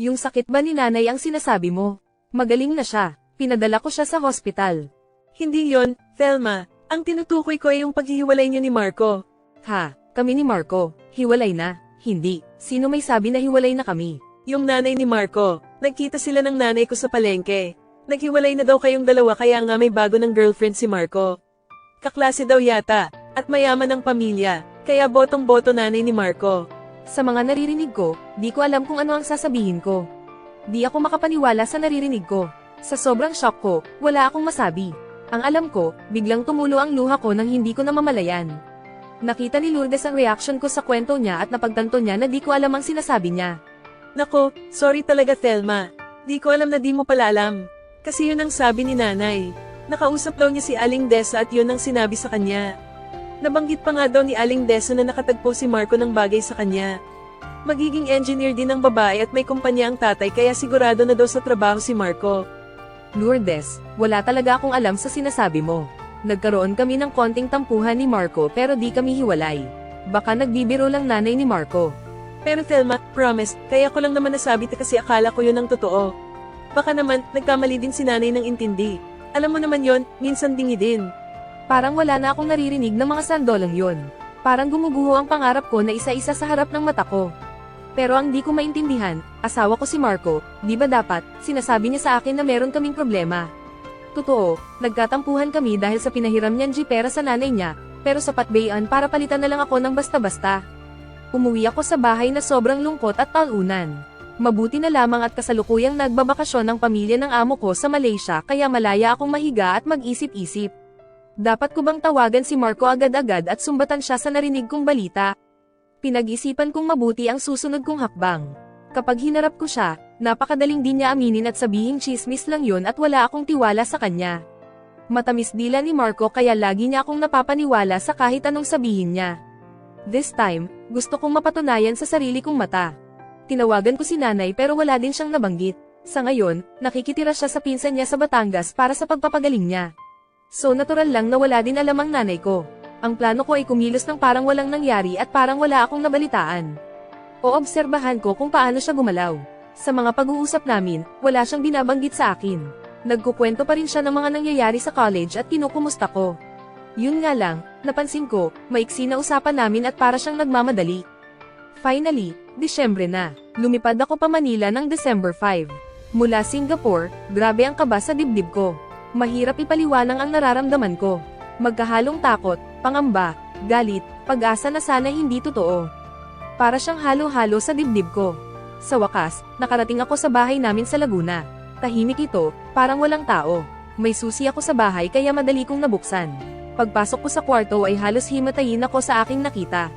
Yung sakit ba ni nanay ang sinasabi mo? Magaling na siya. Pinadala ko siya sa hospital. Hindi yon, Thelma. Ang tinutukoy ko ay yung paghihiwalay niyo ni Marco. Ha, kami ni Marco. Hiwalay na. Hindi. Sino may sabi na hiwalay na kami? Yung nanay ni Marco. Nagkita sila ng nanay ko sa palengke. Naghiwalay na daw kayong dalawa kaya nga may bago ng girlfriend si Marco. Kaklase daw yata, at mayaman ng pamilya, kaya botong-boto nanay ni Marco. Sa mga naririnig ko, di ko alam kung ano ang sasabihin ko. Di ako makapaniwala sa naririnig ko. Sa sobrang shock ko, wala akong masabi. Ang alam ko, biglang tumulo ang luha ko nang hindi ko namamalayan. Nakita ni Lourdes ang reaction ko sa kwento niya at napagtanto niya na di ko alam ang sinasabi niya. Nako, sorry talaga Thelma. Di ko alam na di mo pala alam. Kasi yun ang sabi ni nanay. Nakausap daw niya si Aling Desa at yun ang sinabi sa kanya. Nabanggit pa nga daw ni Aling Desa na nakatagpo si Marco ng bagay sa kanya. Magiging engineer din ang babae at may kumpanya ang tatay kaya sigurado na daw sa trabaho si Marco. Lourdes, wala talaga akong alam sa sinasabi mo. Nagkaroon kami ng konting tampuhan ni Marco pero di kami hiwalay. Baka nagbibiro lang nanay ni Marco. Pero Thelma, promise, kaya ko lang naman nasabi ta kasi akala ko yun ang totoo. Baka naman, nagkamali din si nanay ng intindi. Alam mo naman yon, minsan dingi din. Parang wala na akong naririnig ng mga sandolang yon. Parang gumuguho ang pangarap ko na isa-isa sa harap ng mata ko. Pero ang di ko maintindihan, asawa ko si Marco, di ba dapat, sinasabi niya sa akin na meron kaming problema. Totoo, nagkatampuhan kami dahil sa pinahiram niyan G pera sa nanay niya, pero sapat bayan para palitan na lang ako ng basta-basta. Umuwi ako sa bahay na sobrang lungkot at talunan. Mabuti na lamang at kasalukuyang nagbabakasyon ng pamilya ng amo ko sa Malaysia kaya malaya akong mahiga at mag-isip-isip. Dapat ko bang tawagan si Marco agad-agad at sumbatan siya sa narinig kong balita? Pinag-isipan kong mabuti ang susunod kong hakbang. Kapag hinarap ko siya, napakadaling din niya aminin at sabihing chismis lang yun at wala akong tiwala sa kanya. Matamis dila ni Marco kaya lagi niya akong napapaniwala sa kahit anong sabihin niya. This time, gusto kong mapatunayan sa sarili kong mata. Tinawagan ko si nanay pero wala din siyang nabanggit. Sa ngayon, nakikitira siya sa pinsan niya sa Batangas para sa pagpapagaling niya. So natural lang na wala din alam ang nanay ko. Ang plano ko ay kumilos ng parang walang nangyari at parang wala akong nabalitaan. Oobserbahan ko kung paano siya gumalaw. Sa mga pag-uusap namin, wala siyang binabanggit sa akin. Nagkukwento pa rin siya ng mga nangyayari sa college at kinukumusta ko. Yun nga lang, napansin ko, maiksi na usapan namin at para siyang nagmamadali. Finally, Disyembre na. Lumipad ako pa Manila ng December 5. Mula Singapore, grabe ang kaba sa dibdib ko. Mahirap ipaliwanang ang nararamdaman ko. Magkahalong takot, pangamba, galit, pag-asa na sana hindi totoo. Para siyang halo-halo sa dibdib ko. Sa wakas, nakarating ako sa bahay namin sa Laguna. Tahimik ito, parang walang tao. May susi ako sa bahay kaya madali kong nabuksan. Pagpasok ko sa kwarto ay halos himatayin ako sa aking nakita.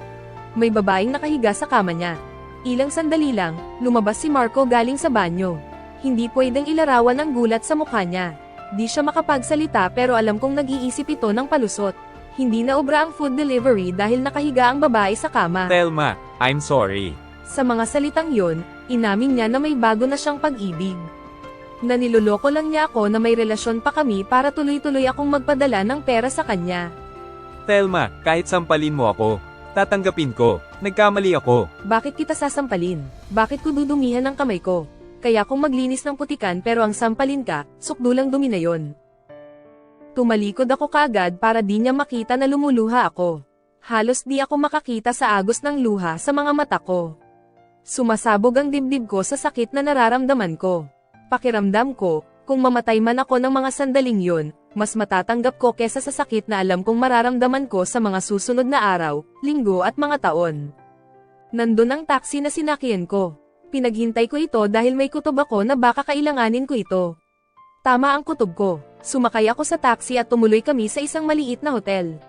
May babaeng nakahiga sa kama niya. Ilang sandali lang, lumabas si Marco galing sa banyo. Hindi pwedeng ilarawan ang gulat sa mukha niya. Di siya makapagsalita pero alam kong nag-iisip ito ng palusot. Hindi na obra ang food delivery dahil nakahiga ang babae sa kama. Thelma, I'm sorry. Sa mga salitang yon, inamin niya na may bago na siyang pag-ibig. Naniloloko lang niya ako na may relasyon pa kami para tuloy-tuloy akong magpadala ng pera sa kanya. Thelma, kahit sampalin mo ako, tatanggapin ko. Nagkamali ako. Bakit kita sasampalin? Bakit ko dudumihan ang kamay ko? Kaya kung maglinis ng putikan pero ang sampalin ka, sukdulang dumi na yon. Tumalikod ako kaagad para di niya makita na lumuluha ako. Halos di ako makakita sa agos ng luha sa mga mata ko. Sumasabog ang dibdib ko sa sakit na nararamdaman ko. Pakiramdam ko, kung mamatay man ako ng mga sandaling yon, mas matatanggap ko kesa sa sakit na alam kong mararamdaman ko sa mga susunod na araw, linggo at mga taon. Nandun ang taxi na sinakyan ko. Pinaghintay ko ito dahil may kutob ako na baka kailanganin ko ito. Tama ang kutob ko. Sumakay ako sa taxi at tumuloy kami sa isang maliit na hotel.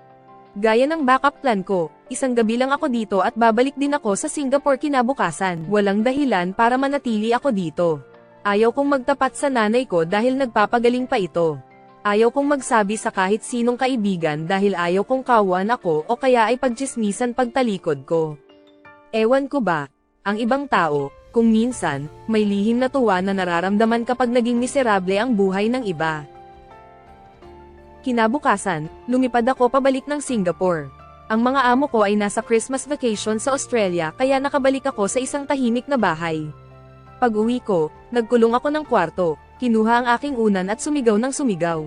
Gaya ng backup plan ko, isang gabi lang ako dito at babalik din ako sa Singapore kinabukasan. Walang dahilan para manatili ako dito. Ayaw kong magtapat sa nanay ko dahil nagpapagaling pa ito. Ayaw kong magsabi sa kahit sinong kaibigan dahil ayaw kong kawan ako o kaya ay pagchismisan pagtalikod ko. Ewan ko ba, ang ibang tao, kung minsan, may lihim na tuwa na nararamdaman kapag naging miserable ang buhay ng iba. Kinabukasan, lumipad ako pabalik ng Singapore. Ang mga amo ko ay nasa Christmas vacation sa Australia kaya nakabalik ako sa isang tahimik na bahay. Pag uwi ko, nagkulong ako ng kwarto, kinuha ang aking unan at sumigaw ng sumigaw.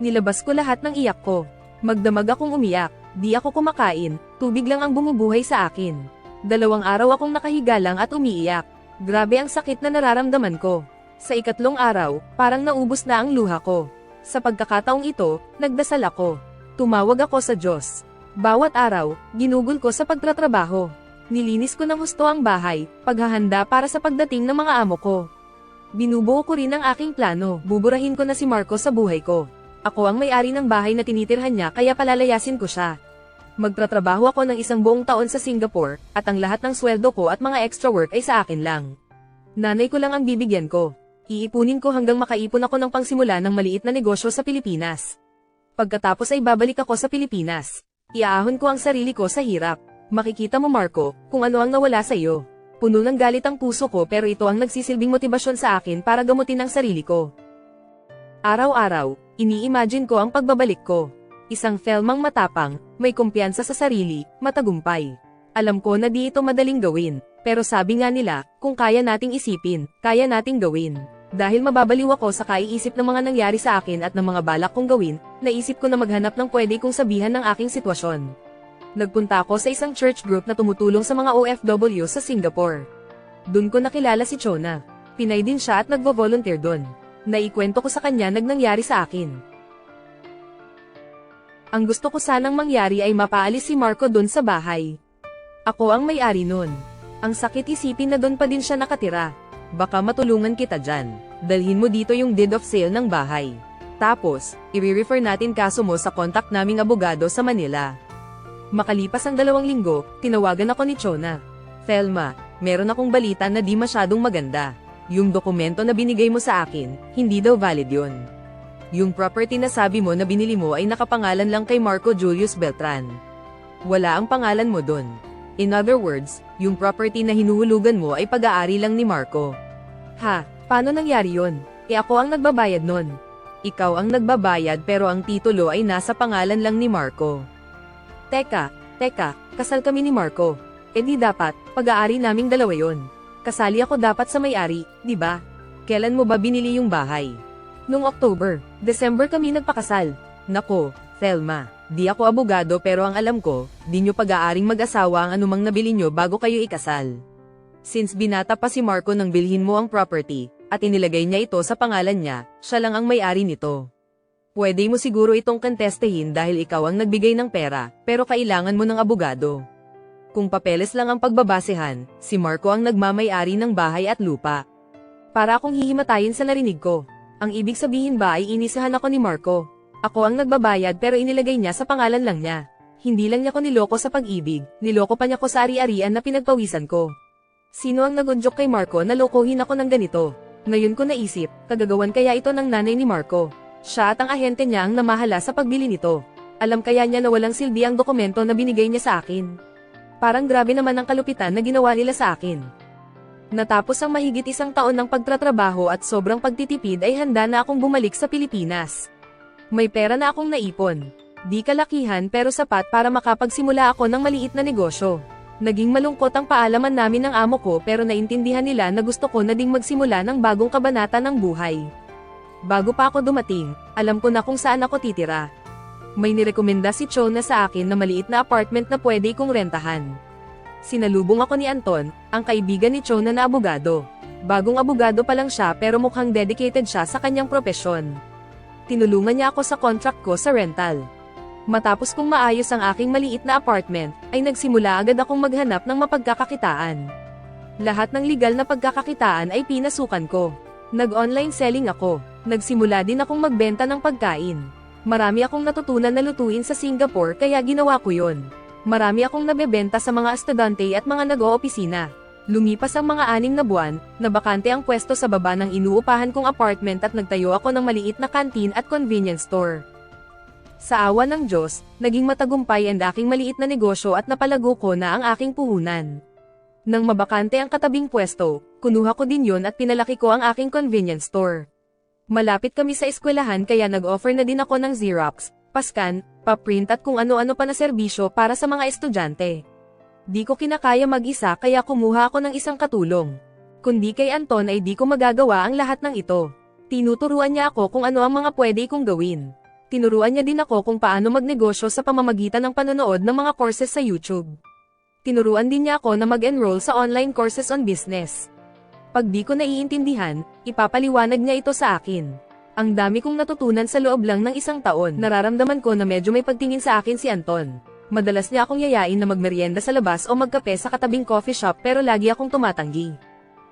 Nilabas ko lahat ng iyak ko. Magdamag akong umiyak, di ako kumakain, tubig lang ang bumubuhay sa akin. Dalawang araw akong nakahiga lang at umiiyak. Grabe ang sakit na nararamdaman ko. Sa ikatlong araw, parang naubos na ang luha ko. Sa pagkakataong ito, nagdasal ako. Tumawag ako sa Diyos. Bawat araw, ginugol ko sa pagtatrabaho. Nilinis ko ng husto ang bahay, paghahanda para sa pagdating ng mga amo ko. Binubuo ko rin ang aking plano, buburahin ko na si Marco sa buhay ko. Ako ang may-ari ng bahay na tinitirhan niya kaya palalayasin ko siya. Magtratrabaho ako ng isang buong taon sa Singapore, at ang lahat ng sweldo ko at mga extra work ay sa akin lang. Nanay ko lang ang bibigyan ko. Iipunin ko hanggang makaipon ako ng pangsimula ng maliit na negosyo sa Pilipinas. Pagkatapos ay babalik ako sa Pilipinas. Iaahon ko ang sarili ko sa hirap. Makikita mo Marco, kung ano ang nawala sa iyo. Puno ng galit ang puso ko pero ito ang nagsisilbing motibasyon sa akin para gamutin ang sarili ko. Araw-araw, ini-imagine ko ang pagbabalik ko. Isang Thelmang matapang, may kumpiyansa sa sarili, matagumpay. Alam ko na di ito madaling gawin, pero sabi nga nila, kung kaya nating isipin, kaya nating gawin. Dahil mababaliw ako sa kaiisip ng mga nangyari sa akin at ng mga balak kong gawin, naisip ko na maghanap ng pwede kong sabihan ng aking sitwasyon. Nagpunta ako sa isang church group na tumutulong sa mga OFW sa Singapore. Doon ko nakilala si Chona. Pinay din siya at nagvo-volunteer doon. Naikwento ko sa kanya nagnangyari sa akin. Ang gusto ko sanang mangyari ay mapaalis si Marco doon sa bahay. Ako ang may-ari nun. Ang sakit isipin na doon pa din siya nakatira. Baka matulungan kita dyan. Dalhin mo dito yung deed of sale ng bahay. Tapos, i-refer natin kaso mo sa contact naming abogado sa Manila. Makalipas ang dalawang linggo, tinawagan ako ni Chona. Thelma, meron akong balita na di masyadong maganda. Yung dokumento na binigay mo sa akin, hindi daw valid yun. Yung property na sabi mo na binili mo ay nakapangalan lang kay Marco Julius Beltran. Wala ang pangalan mo dun. In other words, yung property na hinuhulugan mo ay pag-aari lang ni Marco. Ha, paano nangyari yon? E ako ang nagbabayad nun. Ikaw ang nagbabayad pero ang titulo ay nasa pangalan lang ni Marco. Teka, teka, kasal kami ni Marco. E di dapat, pag-aari naming dalawa yon. Kasali ako dapat sa may-ari, di ba? Kailan mo ba binili yung bahay? Nung October, December kami nagpakasal. Nako, Thelma, di ako abogado pero ang alam ko, di nyo pag-aaring mag-asawa ang anumang nabili nyo bago kayo ikasal. Since binata pa si Marco nang bilhin mo ang property, at inilagay niya ito sa pangalan niya, siya lang ang may-ari nito. Pwede mo siguro itong kontestehin dahil ikaw ang nagbigay ng pera, pero kailangan mo ng abogado. Kung papeles lang ang pagbabasehan, si Marco ang nagmamay-ari ng bahay at lupa. Para akong hihimatayin sa narinig ko. Ang ibig sabihin ba ay inisahan ako ni Marco. Ako ang nagbabayad pero inilagay niya sa pangalan lang niya. Hindi lang niya ko niloko sa pag-ibig, niloko pa niya ko sa ari-arian na pinagpawisan ko. Sino ang nagunjok kay Marco na lokohin ako ng ganito? Ngayon ko naisip, kagagawan kaya ito ng nanay ni Marco. Siya at ang ahente niya ang namahala sa pagbili nito. Alam kaya niya na walang silbi ang dokumento na binigay niya sa akin. Parang grabe naman ang kalupitan na ginawa nila sa akin. Natapos ang mahigit isang taon ng pagtratrabaho at sobrang pagtitipid ay handa na akong bumalik sa Pilipinas. May pera na akong naipon. Di kalakihan pero sapat para makapagsimula ako ng maliit na negosyo. Naging malungkot ang paalaman namin ng amo ko pero naintindihan nila na gusto ko na ding magsimula ng bagong kabanata ng buhay. Bago pa ako dumating, alam ko na kung saan ako titira. May nirekomenda si Chona sa akin na maliit na apartment na pwede kong rentahan. Sinalubong ako ni Anton, ang kaibigan ni Chona na abogado. Bagong abogado pa lang siya pero mukhang dedicated siya sa kanyang propesyon. Tinulungan niya ako sa contract ko sa rental. Matapos kong maayos ang aking maliit na apartment, ay nagsimula agad akong maghanap ng mapagkakakitaan. Lahat ng legal na pagkakakitaan ay pinasukan ko. Nag-online selling ako. Nagsimula din akong magbenta ng pagkain. Marami akong natutunan na lutuin sa Singapore kaya ginawa ko yon. Marami akong nabebenta sa mga estudante at mga nag-oopisina. Lumipas ang mga anim na buwan, nabakante ang pwesto sa baba ng inuupahan kong apartment at nagtayo ako ng maliit na kantin at convenience store. Sa awa ng Diyos, naging matagumpay ang aking maliit na negosyo at napalago ko na ang aking puhunan. Nang mabakante ang katabing pwesto, kunuha ko din yon at pinalaki ko ang aking convenience store. Malapit kami sa eskwelahan kaya nag-offer na din ako ng Xerox, paskan, paprint at kung ano-ano pa na serbisyo para sa mga estudyante. Di ko kinakaya mag-isa kaya kumuha ako ng isang katulong. Kundi kay Anton ay di ko magagawa ang lahat ng ito. Tinuturuan niya ako kung ano ang mga pwede kong gawin. Tinuruan niya din ako kung paano magnegosyo sa pamamagitan ng panonood ng mga courses sa YouTube. Tinuruan din niya ako na mag-enroll sa online courses on business. Pag di ko naiintindihan, ipapaliwanag niya ito sa akin. Ang dami kong natutunan sa loob lang ng isang taon. Nararamdaman ko na medyo may pagtingin sa akin si Anton. Madalas niya akong yayain na magmerienda sa labas o magkape sa katabing coffee shop pero lagi akong tumatanggi.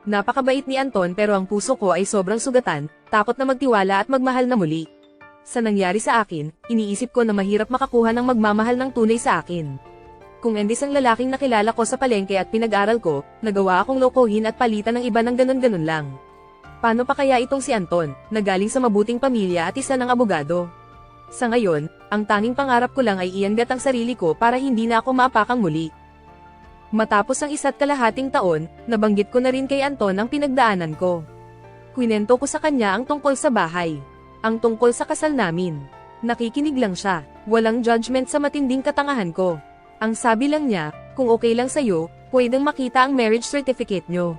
Napakabait ni Anton pero ang puso ko ay sobrang sugatan, takot na magtiwala at magmahal na muli. Sa nangyari sa akin, iniisip ko na mahirap makakuha ng magmamahal ng tunay sa akin. Kung endis ang lalaking nakilala ko sa palengke at pinag-aral ko, nagawa akong lokohin at palitan ng iba ng ganun-ganun lang. Paano pa kaya itong si Anton, na galing sa mabuting pamilya at isa ng abogado? Sa ngayon, ang tanging pangarap ko lang ay iangat ang sarili ko para hindi na ako maapakang muli. Matapos ang isa't kalahating taon, nabanggit ko na rin kay Anton ang pinagdaanan ko. Kwinento ko sa kanya ang tungkol sa bahay. Ang tungkol sa kasal namin. Nakikinig lang siya, walang judgment sa matinding katangahan ko. Ang sabi lang niya, kung okay lang sa'yo, pwedeng makita ang marriage certificate nyo.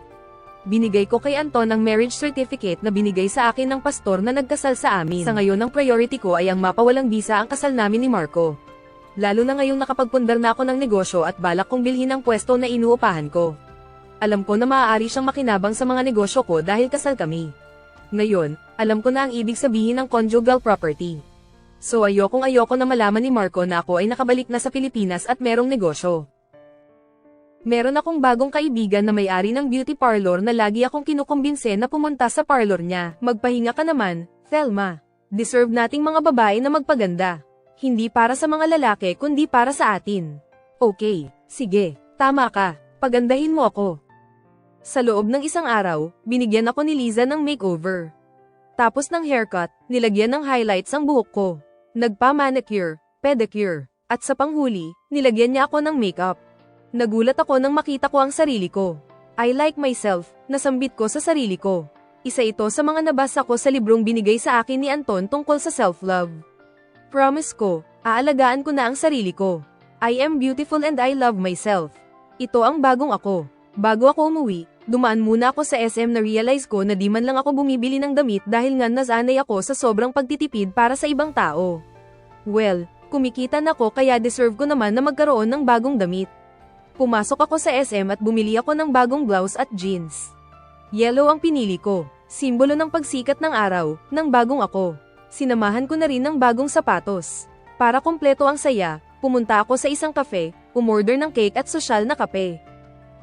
Binigay ko kay Anton ang marriage certificate na binigay sa akin ng pastor na nagkasal sa amin. Sa ngayon ang priority ko ay ang mapawalang bisa ang kasal namin ni Marco. Lalo na ngayong nakapagpundar na ako ng negosyo at balak kong bilhin ang pwesto na inuupahan ko. Alam ko na maaari siyang makinabang sa mga negosyo ko dahil kasal kami. Ngayon, alam ko na ang ibig sabihin ng conjugal property. So ayokong ayoko na malaman ni Marco na ako ay nakabalik na sa Pilipinas at merong negosyo. Meron akong bagong kaibigan na may-ari ng beauty parlor na lagi akong kinukumbinse na pumunta sa parlor niya. Magpahinga ka naman, Thelma. Deserve nating mga babae na magpaganda. Hindi para sa mga lalaki kundi para sa atin. Okay, sige, tama ka, pagandahin mo ako. Sa loob ng isang araw, binigyan ako ni Liza ng makeover. Tapos ng haircut, nilagyan ng highlights ang buhok ko. Nagpa-manicure, pedicure, at sa panghuli, nilagyan niya ako ng makeup. Nagulat ako nang makita ko ang sarili ko. I like myself, nasambit ko sa sarili ko. Isa ito sa mga nabasa ko sa librong binigay sa akin ni Anton tungkol sa self-love. Promise ko, aalagaan ko na ang sarili ko. I am beautiful and I love myself. Ito ang bagong ako. Bago ako umuwi, dumaan muna ako sa SM na realize ko na di man lang ako bumibili ng damit dahil nga nasanay ako sa sobrang pagtitipid para sa ibang tao. Well, kumikita na ako kaya deserve ko naman na magkaroon ng bagong damit. Pumasok ako sa SM at bumili ako ng bagong blouse at jeans. Yellow ang pinili ko, simbolo ng pagsikat ng araw, ng bagong ako. Sinamahan ko na rin ng bagong sapatos. Para kumpleto ang saya, pumunta ako sa isang kafe, umorder ng cake at sosyal na kape.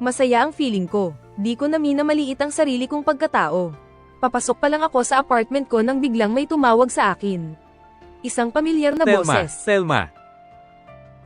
Masaya ang feeling ko, di ko na minamaliit ang sarili kong pagkatao. Papasok pa lang ako sa apartment ko nang biglang may tumawag sa akin. Isang pamilyar na Thelma, boses. Thelma.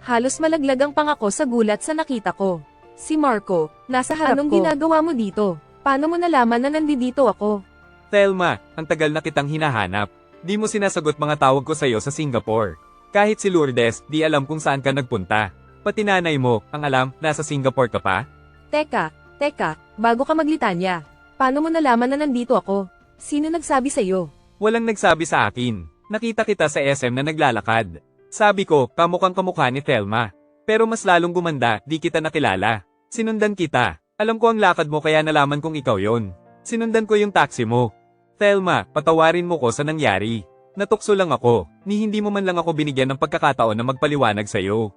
Halos malaglag ang pangako sa gulat sa nakita ko. Si Marco, nasa harap Anong ko. ginagawa mo dito? Paano mo nalaman na nandito ako? Thelma, ang tagal na kitang hinahanap. Di mo sinasagot mga tawag ko sa'yo sa Singapore. Kahit si Lourdes, di alam kung saan ka nagpunta. Pati nanay mo, ang alam, nasa Singapore ka pa? Teka, teka, bago ka maglitanya. Paano mo nalaman na nandito ako? Sino nagsabi sa'yo? Walang nagsabi sa akin. Nakita kita sa SM na naglalakad. Sabi ko, kamukhang kamukha ni Thelma. Pero mas lalong gumanda, di kita nakilala. Sinundan kita. Alam ko ang lakad mo kaya nalaman kong ikaw yon. Sinundan ko yung taxi mo. Thelma, patawarin mo ko sa nangyari. Natukso lang ako, ni hindi mo man lang ako binigyan ng pagkakataon na magpaliwanag sa'yo.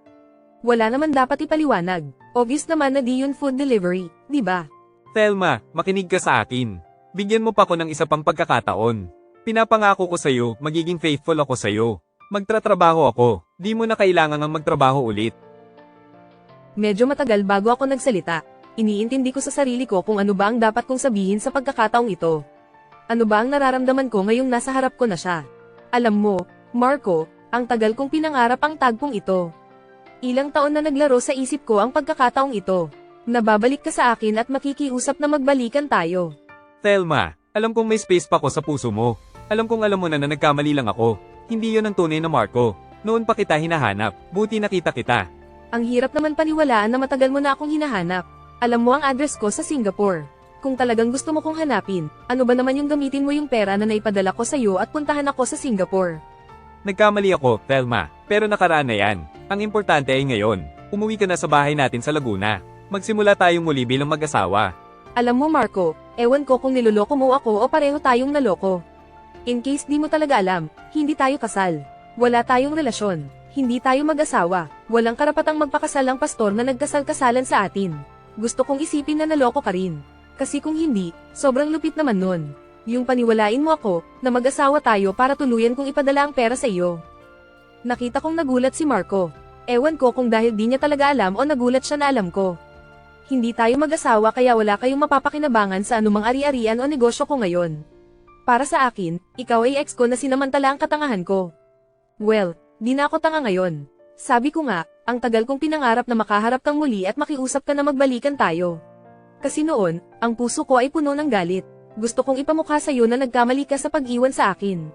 Wala naman dapat ipaliwanag. Obvious naman na di yun food delivery, di ba? Thelma, makinig ka sa akin. Bigyan mo pa ko ng isa pang pagkakataon. Pinapangako ko sa'yo, magiging faithful ako sa'yo. Magtratrabaho ako, di mo na kailangan ang magtrabaho ulit. Medyo matagal bago ako nagsalita. Iniintindi ko sa sarili ko kung ano ba ang dapat kong sabihin sa pagkakataong ito. Ano ba ang nararamdaman ko ngayong nasa harap ko na siya? Alam mo, Marco, ang tagal kong pinangarap ang tagpong ito. Ilang taon na naglaro sa isip ko ang pagkakataong ito. Nababalik ka sa akin at makikiusap na magbalikan tayo. Thelma, alam kong may space pa ko sa puso mo. Alam kong alam mo na na nagkamali lang ako. Hindi yon ang tunay na Marco. Noon pa kita hinahanap, buti nakita kita. Ang hirap naman paniwalaan na matagal mo na akong hinahanap. Alam mo ang address ko sa Singapore. Kung talagang gusto mo kong hanapin, ano ba naman yung gamitin mo yung pera na naipadala ko sa iyo at puntahan ako sa Singapore? Nagkamali ako, Thelma, pero nakaraan na yan. Ang importante ay ngayon, umuwi ka na sa bahay natin sa Laguna. Magsimula tayong muli bilang mag-asawa. Alam mo Marco, ewan ko kung niloloko mo ako o pareho tayong naloko. In case di mo talaga alam, hindi tayo kasal. Wala tayong relasyon. Hindi tayo mag-asawa. Walang karapatang magpakasal ang pastor na nagkasal-kasalan sa atin. Gusto kong isipin na naloko ka rin. Kasi kung hindi, sobrang lupit naman nun. Yung paniwalain mo ako, na mag-asawa tayo para tuluyan kong ipadala ang pera sa iyo. Nakita kong nagulat si Marco. Ewan ko kung dahil di niya talaga alam o nagulat siya na alam ko. Hindi tayo mag-asawa kaya wala kayong mapapakinabangan sa anumang ari-arian o negosyo ko ngayon. Para sa akin, ikaw ay ex ko na sinamantala ang katangahan ko. Well, di na ako tanga ngayon. Sabi ko nga, ang tagal kong pinangarap na makaharap kang muli at makiusap ka na magbalikan tayo. Kasi noon, ang puso ko ay puno ng galit. Gusto kong ipamukha sa iyo na nagkamali ka sa pag-iwan sa akin.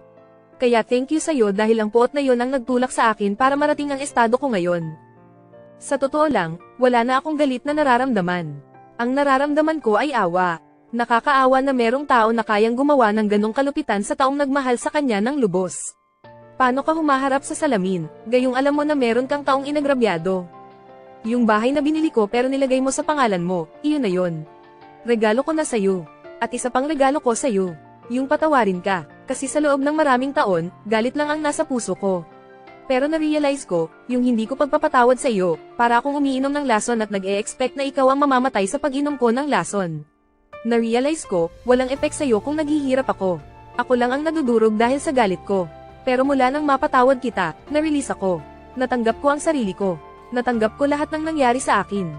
Kaya thank you sa iyo dahil ang puot na yon ang nagtulak sa akin para marating ang estado ko ngayon. Sa totoo lang, wala na akong galit na nararamdaman. Ang nararamdaman ko ay awa. Nakakaawa na merong tao na kayang gumawa ng ganong kalupitan sa taong nagmahal sa kanya ng lubos. Paano ka humaharap sa salamin, gayong alam mo na meron kang taong inagrabyado? Yung bahay na binili ko pero nilagay mo sa pangalan mo, iyon na yon. Regalo ko na sa'yo. At isa pang regalo ko sa'yo. Yung patawarin ka, kasi sa loob ng maraming taon, galit lang ang nasa puso ko. Pero na-realize ko, yung hindi ko pagpapatawad sa iyo, para akong umiinom ng lason at nag-e-expect na ikaw ang mamamatay sa pag-inom ko ng lason. Na-realize ko, walang effect sa iyo kung naghihirap ako. Ako lang ang nadudurog dahil sa galit ko. Pero mula nang mapatawad kita, na-release ako. Natanggap ko ang sarili ko. Natanggap ko lahat ng nangyari sa akin.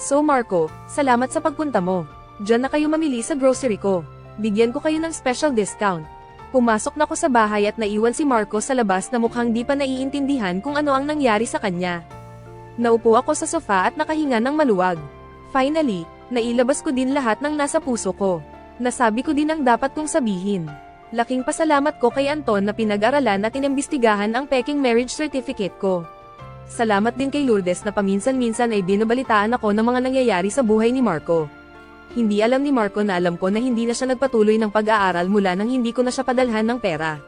So Marco, salamat sa pagpunta mo. Diyan na kayo mamili sa grocery ko. Bigyan ko kayo ng special discount. Pumasok na ko sa bahay at naiwan si Marco sa labas na mukhang di pa naiintindihan kung ano ang nangyari sa kanya. Naupo ako sa sofa at nakahinga ng maluwag. Finally, nailabas ko din lahat ng nasa puso ko. Nasabi ko din ang dapat kong sabihin. Laking pasalamat ko kay Anton na pinag-aralan at inimbestigahan ang peking marriage certificate ko. Salamat din kay Lourdes na paminsan-minsan ay binabalitaan ako ng mga nangyayari sa buhay ni Marco. Hindi alam ni Marco na alam ko na hindi na siya nagpatuloy ng pag-aaral mula nang hindi ko na siya padalhan ng pera.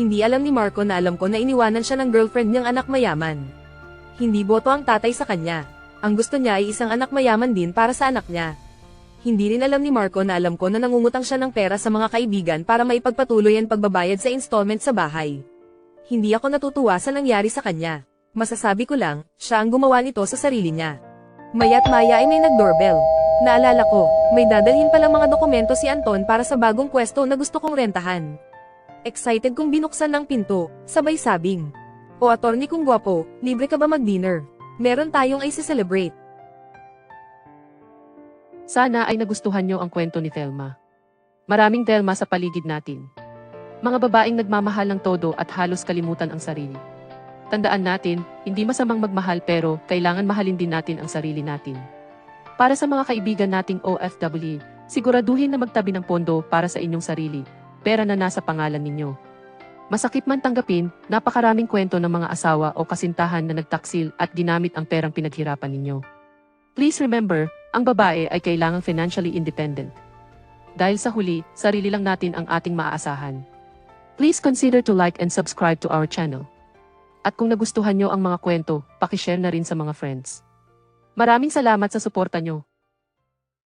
Hindi alam ni Marco na alam ko na iniwanan siya ng girlfriend niyang anak mayaman. Hindi boto ang tatay sa kanya. Ang gusto niya ay isang anak mayaman din para sa anak niya. Hindi rin alam ni Marco na alam ko na nangungutang siya ng pera sa mga kaibigan para maipagpatuloy ang pagbabayad sa installment sa bahay. Hindi ako natutuwa sa nangyari sa kanya. Masasabi ko lang, siya ang gumawa nito sa sarili niya. Mayat maya ay may nag-doorbell. Naalala ko, may dadalhin palang mga dokumento si Anton para sa bagong pwesto na gusto kong rentahan. Excited kong binuksan ng pinto, sabay sabing. O attorney kong gwapo, libre ka ba mag-dinner? Meron tayong ay celebrate. Sana ay nagustuhan nyo ang kwento ni Thelma. Maraming Thelma sa paligid natin. Mga babaeng nagmamahal ng todo at halos kalimutan ang sarili. Tandaan natin, hindi masamang magmahal pero kailangan mahalin din natin ang sarili natin. Para sa mga kaibigan nating OFW, siguraduhin na magtabi ng pondo para sa inyong sarili, pera na nasa pangalan ninyo. Masakit man tanggapin, napakaraming kwento ng mga asawa o kasintahan na nagtaksil at ginamit ang perang pinaghirapan ninyo. Please remember, ang babae ay kailangang financially independent. Dahil sa huli, sarili lang natin ang ating maaasahan. Please consider to like and subscribe to our channel. At kung nagustuhan nyo ang mga kwento, pakishare na rin sa mga friends. Maraming salamat sa suporta nyo.